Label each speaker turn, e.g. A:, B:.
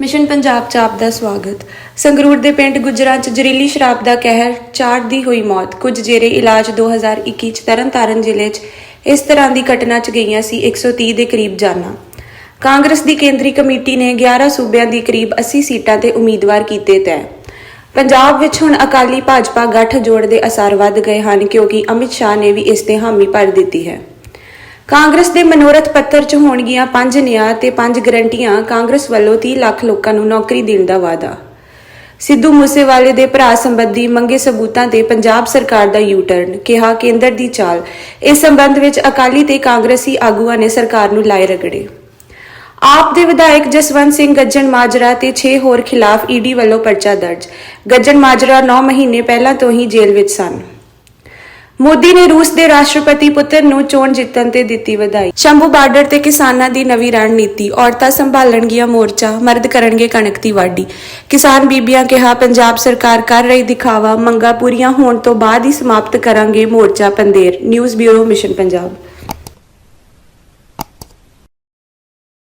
A: Mission Punjab ਚ ਆਪ ਦਾ ਸਵਾਗਤ। ਸੰਗਰੂਰ ਦੇ ਪਿੰਡ ਗੁਜਰਾਂ ਚ ਜ਼ਹਿਰੀਲੀ ਸ਼ਰਾਬ ਦਾ ਕਹਿਰ ਚਾਰ ਦੀ ਹੋਈ ਮੌਤ। ਕੁਝ ਜੇਰੇ ਇਲਾਜ 2021 ਚ ਤਰਨਤਾਰਨ ਜ਼ਿਲ੍ਹੇ ਚ ਇਸ ਤਰ੍ਹਾਂ ਦੀ ਘਟਨਾ ਚ ਗਈਆਂ ਸੀ 130 ਦੇ ਕਰੀਬ ਜਾਨਾਂ। ਕਾਂਗਰਸ ਦੀ ਕੇਂਦਰੀ ਕਮੇਟੀ ਨੇ 11 ਸੂਬਿਆਂ ਦੀ ਕਰੀਬ 80 ਸੀਟਾਂ ਤੇ ਉਮੀਦਵਾਰ ਕੀਤੇ ਤੈਅ। ਪੰਜਾਬ ਵਿੱਚ ਹੁਣ ਅਕਾਲੀ ਭਾਜਪਾ ਗੱਠ ਜੋੜ ਦੇ ਅਸਰ ਵੱਧ ਗਏ ਹਨ ਕਿਉਂਕਿ ਅਮਿਤ ਸ਼ਾਹ ਨੇ ਵੀ ਇਸ ਤੇ ਹਾਮੀ ਭਰ ਦਿੱਤੀ ਹੈ। ਕਾਂਗਰਸ ਦੇ ਮਨੋਰਥ ਪੱਤਰ 'ਚ ਹੋਣਗੀਆਂ ਪੰਜ ਨਿਆਂ ਤੇ ਪੰਜ ਗਰੰਟੀਆਂ, ਕਾਂਗਰਸ ਵੱਲੋਂ 30 ਲੱਖ ਲੋਕਾਂ ਨੂੰ ਨੌਕਰੀ ਦੇਣ ਦਾ ਵਾਅਦਾ। ਸਿੱਧੂ ਮੂਸੇਵਾਲੇ ਦੇ ਭਰਾ ਸੰਬੰਧੀ ਮੰਗੇ ਸਬੂਤਾਂ ਤੇ ਪੰਜਾਬ ਸਰਕਾਰ ਦਾ ਯੂ ਟਰਨ ਕਿਹਾ ਕੇਂਦਰ ਦੀ ਚਾਲ। ਇਸ ਸੰਬੰਧ ਵਿੱਚ ਅਕਾਲੀ ਤੇ ਕਾਂਗਰਸੀ ਆਗੂਆਂ ਨੇ ਸਰਕਾਰ ਨੂੰ ਲਾਏ ਰਗੜੇ। ਆਪ ਦੇ ਵਿਧਾਇਕ ਜਸਵੰਤ ਸਿੰਘ ਗੱਜਣ ਮਾਜਰਾ ਤੇ 6 ਹੋਰ ਖਿਲਾਫ ਈਡੀ ਵੱਲੋਂ ਪਰਚਾ ਦਰਜ। ਗੱਜਣ ਮਾਜਰਾ 9 ਮਹੀਨੇ ਪਹਿਲਾਂ ਤੋਂ ਹੀ ਜੇਲ੍ਹ ਵਿੱਚ ਸਨ। ਮੋਦੀ ਨੇ ਰੂਸ ਦੇ ਰਾਸ਼ਟਰਪਤੀ ਪੁਤਿਨ ਨੂੰ ਚੋਣ ਜਿੱਤਣ ਤੇ ਦਿੱਤੀ ਵਧਾਈ। ਸ਼ੰਭੂ ਬਾਰਡਰ ਤੇ ਕਿਸਾਨਾਂ ਦੀ ਨਵੀਂ ਰਣਨੀਤੀ, ਔਰਤਾਂ ਸੰਭਾਲਣਗੀਆਂ ਮੋਰਚਾ, ਮਰਦ ਕਰਨਗੇ ਕਣਕ ਦੀ ਵਾਢੀ। ਕਿਸਾਨ ਬੀਬੀਆਂ ਕਿਹਾ, ਪੰਜਾਬ ਸਰਕਾਰ ਕਰ ਰਹੀ ਦਿਖਾਵਾ, ਮੰਗਾਂ ਪੂਰੀਆਂ ਹੋਣ ਤੋਂ ਬਾਅਦ ਹੀ ਸਮਾਪਤ ਕਰਾਂਗੇ ਮੋਰਚਾ। Pander, news bureau, mission Punjab.